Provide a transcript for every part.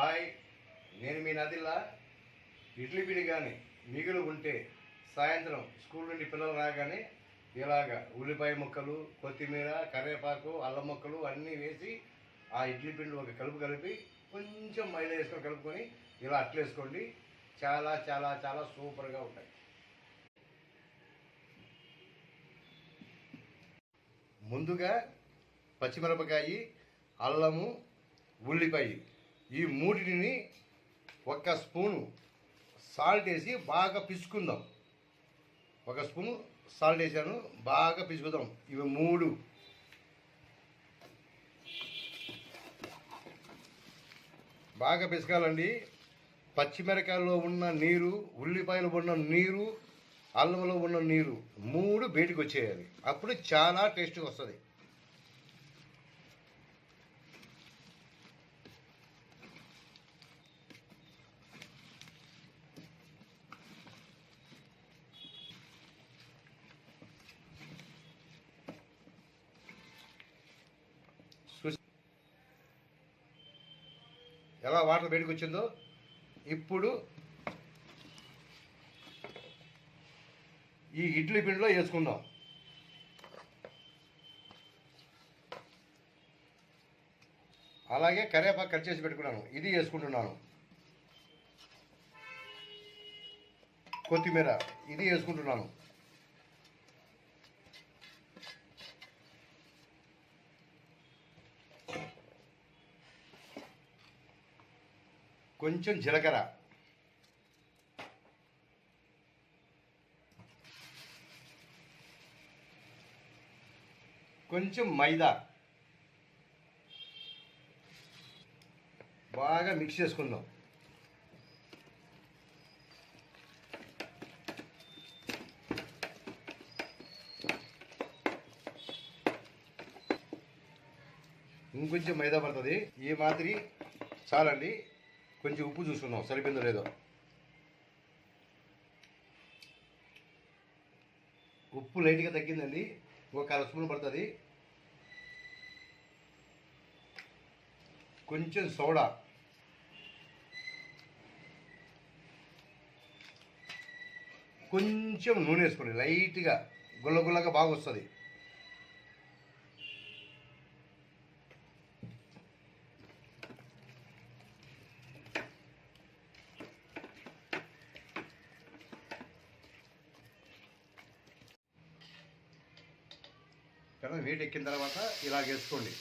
Hi నేను మీ నదిలా ఇడ్లీ పిడి కానీ మిగులు ఉంటే సాయంత్రం స్కూల్ నుండి పిల్లలు రాగానే ఇలాగ ఉల్లిపాయ ముక్కలు కొత్తిమీర కరివేపాకు అల్లం ముక్కలు అన్నీ వేసి ఆ ఇడ్లీ పిండి ఒక కలుపు కలిపి కొంచెం మైదా వేసుకొని కలుపుకొని ఇలా అట్లేసుకోండి చాలా చాలా చాలా సూపర్గా ఉంటాయి. ముందుగా పచ్చిమిరపకాయ అల్లము ఉల్లిపాయ. ఈ మూటిని ఒక స్పూను సాల్ట్ వేసి బాగా పిసుకుందాం. ఒక స్పూను సాల్ట్ వేసాను బాగా పిసుకుదాం. ఇవి మూడు. బాగా పిసకాలండి. పచ్చిమిరకాయలో ఉన్న నీరు ఉల్లిపాయలు ఉన్న నీరు అల్లంలో ఉన్న నీరు మూడు బయటికి వచ్చేయాలి. అప్పుడు చాలా టేస్ట్గా వస్తుంది చూసి- ఎలా వాటర్ బయటకు వచ్చిందో ఇప్పుడు ఈ ఇడ్లీ పిండిలో వేసుకుందాం. అలాగే కరేపాకు కట్ చేసి పెట్టుకున్నాను. ఇది వేసుకుంటున్నాను. కొత్తిమీర ఇది వేసుకుంటున్నాను. కొంచెం జీలకర్ర. కొంచెం మైదా. బాగా మిక్స్ చేసుకుందాం. ఇంకొంచెం మైదా పడుతుంది. ఈ మాదిరి చాలండి. కొంచెం ఉప్పు చూసుకుందాం. సరిపోయిందో లేదో. ఉప్పు లైట్గా తగ్గిందండి. ఒక అర స్పూన్ పడుతుంది. కొంచెం సోడా. కొంచెం నూనె వేసుకోండి. లైట్గా. గుల్లగుల్లగా బాగా వస్తుంది. కదా వేడి ఎక్కిన తర్వాత ఇలా వేసుకోండి.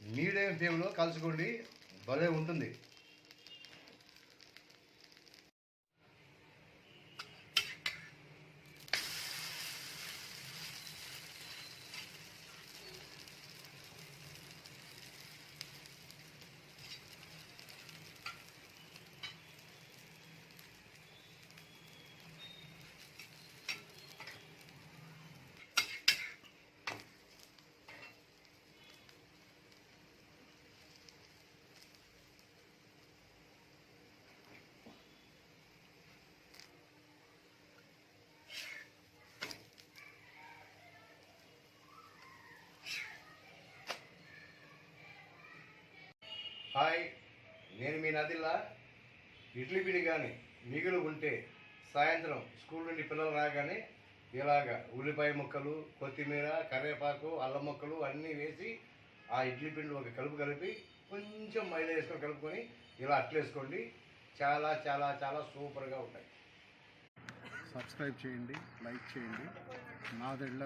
మీడియం ఫ్లేమ్లో కలుసుకోండి భలే ఉంటుంది. హాయ్ నేను మీ నదిలా ఇడ్లీ పిడి కానీ మిగులు ఉంటే సాయంత్రం స్కూల్ నుండి పిల్లలు రాగానే ఇలాగ ఉల్లిపాయ ముక్కలు కొత్తిమీర కరివేపాకు అల్లం ముక్కలు అన్నీ వేసి ఆ ఇడ్లీ పిండి ఒక కలుపు కలిపి కొంచెం మైదా వేసుకొని కలుపుకొని ఇలా అట్లేసుకోండి. చాలా చాలా చాలా సూపర్గా ఉంటాయి. సబ్స్క్రైబ్ చేయండి లైక్ చేయండి. నాదెళ్ళ